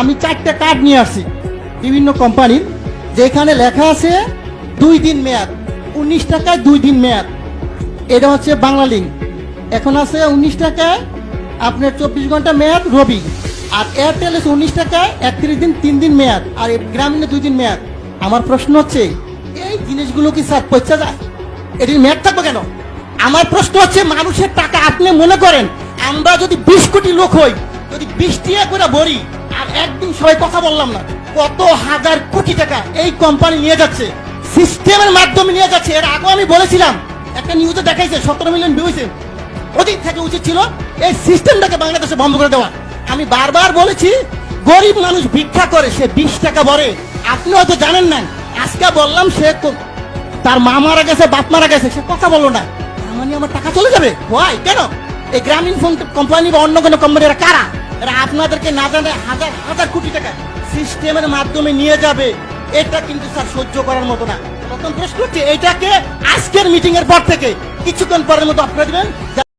আমি চারটে কার্ড নিয়ে আসি বিভিন্ন কোম্পানির, যেখানে লেখা আছে দুই দিন মেয়াদ, উনিশ টাকায় দুই দিন মেয়াদ। এটা হচ্ছে বাংলা লিঙ্ক এখন আছে উনিশ টাকায় আপনার চব্বিশ ঘণ্টা মেয়াদ রবি, আর এয়ারটেল আছে উনিশ টাকায় একত্রিশ দিন, তিন দিন মেয়াদ, আর গ্রামীণে দুই দিন মেয়াদ। আমার প্রশ্ন হচ্ছে, এই জিনিসগুলো কি স্যার পয়সা যায় এটির মেয়াদ থাকবে কেন? আমার প্রশ্ন হচ্ছে, মানুষের টাকা আপনি মনে করেন, আমরা যদি বিশ কোটি লোক হই, যদি বিশ টিয়া করে আর একদিন সবাই কথা বললাম না। কত হাজার কোটি টাকা এই কোম্পানি নিয়ে যাচ্ছে সিস্টেমের মাধ্যমে নিয়ে যাচ্ছে। এর আগেও আমি বলেছিলাম, একটা নিউজে দেখাইছে, সতেরো মিলিয়ন ভিউ হয়েছে অধিক থেকে উচিত ছিল এই সিস্টেমটাকে বাংলাদেশে বন্ধ করে দেওয়া। আমি বারবার বলেছি, গরিব মানুষ ভিক্ষা করে, সে বিশ টাকা ভরে। আপনি হয়তো জানেন না, আজকে বললাম সে তার মা মারা গেছে, বাপ মারা গেছে, সে কথা বলল না। মানে আমার টাকা চলে যাবে? হয় কেন? এই গ্রামীণ ফোন কোম্পানি বা অন্য কোনো কোম্পানি এরা কারা? আপনাদেরকে না জানে হাজার হাজার কোটি টাকা সিস্টেমের মাধ্যমে নিয়ে যাবে। এটা কিন্তু স্যার সহ্য করার মতো না। প্রথম প্রশ্ন হচ্ছে, এটাকে আজকের মিটিং এর পর থেকে কিছুক্ষণ পরের মতো আপনারা দিবেন?